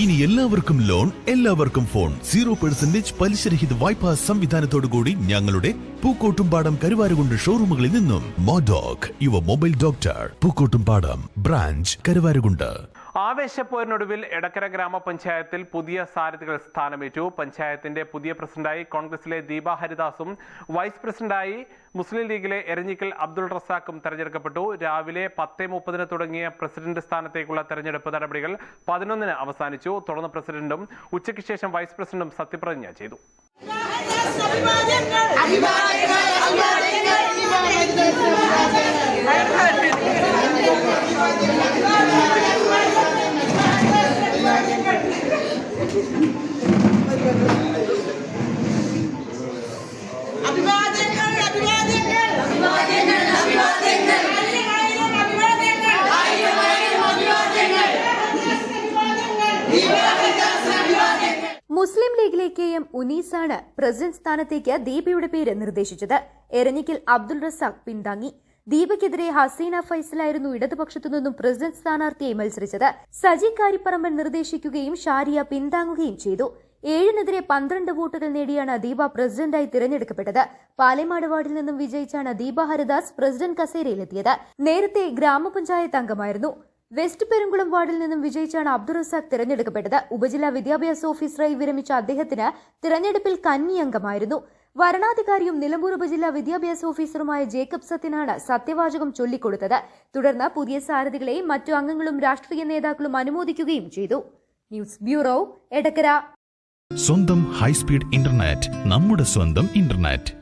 ഇനി എല്ലാവർക്കും ലോൺ എല്ലാവർക്കും ഫോൺ. സീറോ പെർസെന്റേജ് പലിശരഹിത വായ്പാ സംവിധാനത്തോടുകൂടി ഞങ്ങളുടെ പൂക്കോട്ടുംപാടം കരുവാരുകൊണ്ട് ഷോറൂമുകളിൽ നിന്നും. മോഡോക് Yuva mobile doctor Pookkottumpadam branch Karuvarakundu. ആവേശപ്പോരിനൊടുവിൽ Edakkara ഗ്രാമപഞ്ചായത്തിൽ പുതിയ സാരഥികൾ സ്ഥാനമേറ്റു. പഞ്ചായത്തിന്റെ പുതിയ പ്രസിഡന്റായി കോൺഗ്രസിലെ ദീപ ഹരിദാസും വൈസ് പ്രസിഡന്റായി മുസ്ലിം ലീഗിലെ എരഞ്ഞിക്കൽ അബ്ദുൾ റസാഖും തെരഞ്ഞെടുക്കപ്പെട്ടു. രാവിലെ പത്ത് മുപ്പതിന് തുടങ്ങിയ പ്രസിഡന്റ് സ്ഥാനത്തേക്കുള്ള തെരഞ്ഞെടുപ്പ് നടപടികൾ പതിനൊന്നിന് അവസാനിച്ചു. തുടർന്ന് പ്രസിഡന്റും ഉച്ചയ്ക്ക് ശേഷം വൈസ് പ്രസിഡന്റും സത്യപ്രതിജ്ഞ ചെയ്തു. മുസ്ലിം ലീഗിലെ കെ എം ഉനീസാണ് പ്രസിഡന്റ് സ്ഥാനത്തേക്ക് ദീപയുടെ പേര് നിർദ്ദേശിച്ചത്. എരഞ്ഞിക്കൽ അബ്ദുൾ റസാഖ് പിന്താങ്ങി ദീപയ്ക്കെതിരെ ഹസീന ഫൈസലായിരുന്നു ഇടതുപക്ഷത്തു നിന്നും പ്രസിഡന്റ് സ്ഥാനാർത്ഥിയായി മത്സരിച്ചത്. സജി കാരിപ്പറമ്പൻ നിർദ്ദേശിക്കുകയും ഷാരിയ പിന്താങ്ങുകയും ചെയ്തു. ഏഴിനെതിരെ പന്ത്രണ്ട് വോട്ടുകൾ നേടിയാണ് ദീപ പ്രസിഡന്റായി തിരഞ്ഞെടുക്കപ്പെട്ടത്. പാലേമാട് വാർഡിൽ നിന്നും വിജയിച്ചാണ് ദീപ ഹരിദാസ് പ്രസിഡന്റ് കസേരയിലെത്തിയത്. നേരത്തെ ഗ്രാമപഞ്ചായത്ത് അംഗമായിരുന്നു. വെസ്റ്റ് പെരുങ്കുളം വാർഡിൽ നിന്നും വിജയിച്ചാണ് അബ്ദുൾ റസാഖ് തിരഞ്ഞെടുക്കപ്പെട്ടത്. ഉപജില്ലാ വിദ്യാഭ്യാസ ഓഫീസറായി വിരമിച്ച അദ്ദേഹത്തിന് തിരഞ്ഞെടുപ്പിൽ കന്നി അംഗമായിരുന്നു. വരണാധികാരിയും നിലമ്പൂർ ഉപജില്ലാ വിദ്യാഭ്യാസ ഓഫീസറുമായ ജേക്കബ് സത്യനാണ് സത്യവാചകം ചൊല്ലിക്കൊടുത്തത്. തുടർന്ന് പുതിയ സാരഥികളെയും മറ്റു അംഗങ്ങളും രാഷ്ട്രീയ നേതാക്കളും അനുമോദിക്കുകയും ചെയ്തു. News bureau Edakkara. സ്വന്തം ഹൈസ്പീഡ് ഇന്റർനെറ്റ് നമ്മുടെ സ്വന്തം ഇന്റർനെറ്റ്.